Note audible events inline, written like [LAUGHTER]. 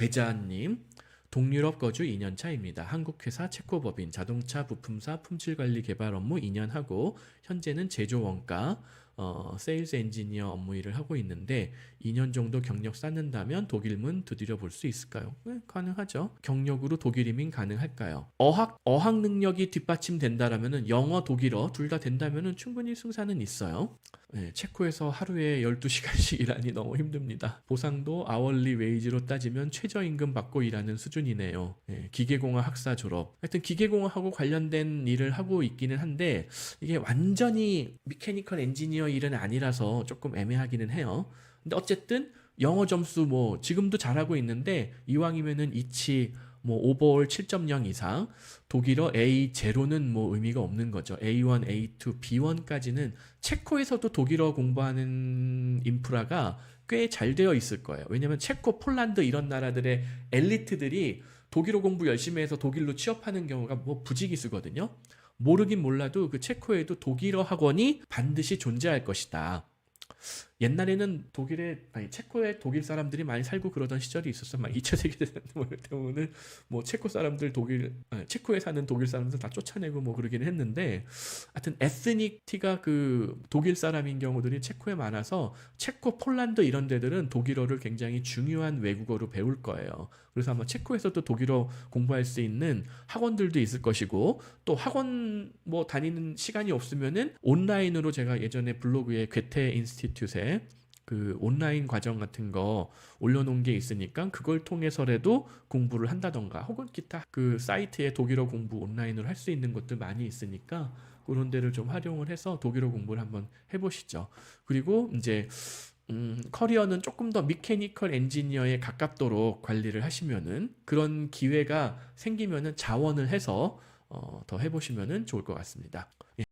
되자님 동유럽 거주 2년 차입니다. 한국 회사 체코 법인 자동차 부품사 품질 관리 개발 업무 2년 하고 현재는 제조 원가 어, 세일즈 엔지니어 업무 일을 하고 있는데 2년 정도 경력 쌓는다면 독일문 두드려 볼 수 있을까요? 네, 가능하죠. 경력으로 독일 이민 가능할까요? 어학 어학 능력이 뒷받침된다라면은 영어, 독일어 둘 다 된다면은 충분히 승산은 있어요. 네, 체코에서 하루에 12시간씩 [LAUGHS] 일하니 너무 힘듭니다. 보상도 아월리 웨이지로 따지면 최저임금 받고 일하는 수준이네요. 네, 기계공학 학사 졸업. 하여튼 기계공학하고 관련된 일을 하고 있기는 한데 이게 완전히 미케니컬 엔지니어 일은 아니라서 조금 애매하기는 해요. 근데 어쨌든 영어 점수 뭐 지금도 잘하고 있는데 이왕이면은 이치 뭐 오버올 7.0 이상 독일어 A0는 뭐 의미가 없는 거죠. A1, A2, B1까지는 체코에서도 독일어 공부하는 인프라가 꽤 잘 되어 있을 거예요. 왜냐면 체코, 폴란드 이런 나라들의 엘리트들이 독일어 공부 열심히 해서 독일로 취업하는 경우가 뭐 부지기수거든요. 모르긴 몰라도 그 체코에도 독일어 학원이 반드시 존재할 것이다. 옛날에는 독일에 아니 체코에 독일 사람들이 많이 살고 그러던 시절이 있었어. 막 2차 세계 대전 때문에 뭐 체코 사람들 독일 아니, 체코에 사는 독일 사람들 다 쫓아내고 뭐 그러긴 했는데 하여튼 에스닉 티가 그 독일 사람인 경우들이 체코에 많아서 체코, 폴란드 이런 데들은 독일어를 굉장히 중요한 외국어로 배울 거예요. 그래서 아마 체코에서도 독일어 공부할 수 있는 학원들도 있을 것이고 또 학원 뭐 다니는 시간이 없으면은 온라인으로 제가 예전에 블로그에 괴테 인스티튜트에 그 온라인 과정 같은 거 올려놓은 게 있으니까 그걸 통해서라도 공부를 한다던가 혹은 기타 그 사이트에 독일어 공부 온라인으로 할 수 있는 것도 많이 있으니까 그런 데를 좀 활용을 해서 독일어 공부를 한번 해보시죠. 그리고 이제 음, 커리어는 조금 더 미케니컬 엔지니어에 가깝도록 관리를 하시면은 그런 기회가 생기면은 자원을 해서 어, 더 해보시면은 좋을 것 같습니다. 예.